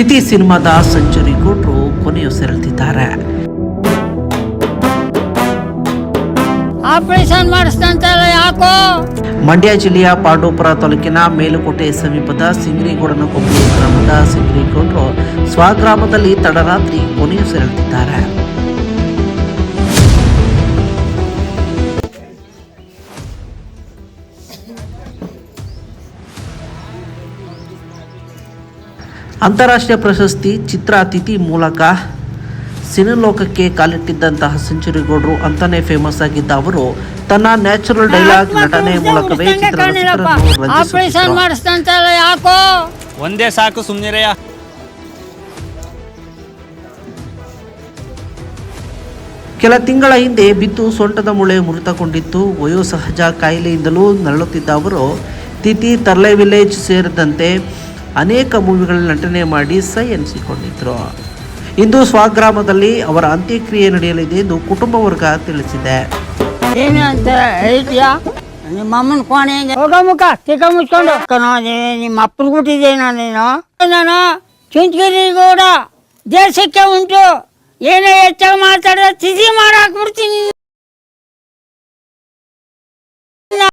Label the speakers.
Speaker 1: ತಿಥಿ ಸಿನಿಮಾದ ಸೆಂಚುರಿ ಕೊಟ್ಟರು ಕೊನೆಯುಸಿರೆಳೆದಿದ್ದಾರೆ
Speaker 2: ಆಪರೇಷನ್ ಮಾಡಿಸ್ತಂತಲ್ಲ ಯಾಕೋ?
Speaker 1: ಮಂಡ್ಯ ಜಿಲ್ಲೆಯ ಪಾಂಡವಪುರ ತಾಲೂಕಿನ ಮೇಲುಕೋಟೆ ಸಮೀಪದ ಸಿಂಗ್ರಿಗೌಡನ ಕೊಪ್ಪಲು ಗ್ರಾಮದ ಸಿಂಗ್ರಿಗೌಡರು ಸ್ವಗ್ರಾಮದಲ್ಲಿ ತಡರಾತ್ರಿ ಕೊನೆಯುಸಿರೆಳೆದಿದ್ದಾರೆ ಅಂತಾರಾಷ್ಟ್ರೀಯ ಪ್ರಶಸ್ತಿ ಚಿತ್ರ ಅತಿಥಿ ಮೂಲಕ ಸಿನಿಲೋಕಕ್ಕೆ ಕಾಲಿಟ್ಟಿದ್ದಂತಹ ಸೆಂಚುರಿಗೌಡರು ಅಂತಾನೆ ಫೇಮಸ್ ಆಗಿದ್ದ ಅವರು ತನ್ನ ನ್ಯಾಚುರಲ್ ಡೈಲಾಗ್ ನಟನೆ ಮೂಲಕವೇ
Speaker 3: ಒಂದೇ ಸಾಕು ಸುಮ್ಮನಿರಯ್ಯ
Speaker 1: ಕೆಲ ತಿಂಗಳ ಹಿಂದೆ ಬಿದ್ದು ಸೊಂಟದ ಮುಳೆ ಮುರಿತಗೊಂಡಿತ್ತು. ವಯೋಸಹಜ ಕಾಯಿಲೆಯಿಂದಲೂ ನರಳುತ್ತಿದ್ದ ಅವರು ತಿಥಿ ತರ್ಲೆ ವಿಲೇಜ್ ಸೇರಿದಂತೆ ಅನೇಕ ಮೂವಿಗಳಲ್ಲಿ ನಟನೆ ಮಾಡಿ ಸೈ ಎನಿಸಿಕೊಂಡಿದ್ರು. ಇಂದು ಸ್ವಗ್ರಾಮದಲ್ಲಿ ಅವರ ಅಂತ್ಯಕ್ರಿಯೆ ನಡೆಯಲಿದೆ ಎಂದು ಕುಟುಂಬ ವರ್ಗ ತಿಳಿಸಿದೆ.
Speaker 2: ಏನು ಅಂತ ನಿಮ್ಮ ಅಮ್ಮನ ಕೋಣೆ ಹೋಗ? ಮುಖ ತಿಕ್ಕ ಮುಚ್ಕೊಂಡು. ನಿಮ್ಮ ಅಪ್ಪನ ಕೊಟ್ಟಿದ್ದೆ ನಾನೇನು. ನಾನು ಚುಂಚಗಿರಿ ಗೌಡ, ದೇಶಕ್ಕೆ ಉಂಟು. ಏನೇ ಹೆಚ್ಚಾಗಿ ಮಾತಾಡಿದ್ರೆ ತಿಥಿ ಮಾಡಾಕ್ಬಿಡ್ತೀನಿ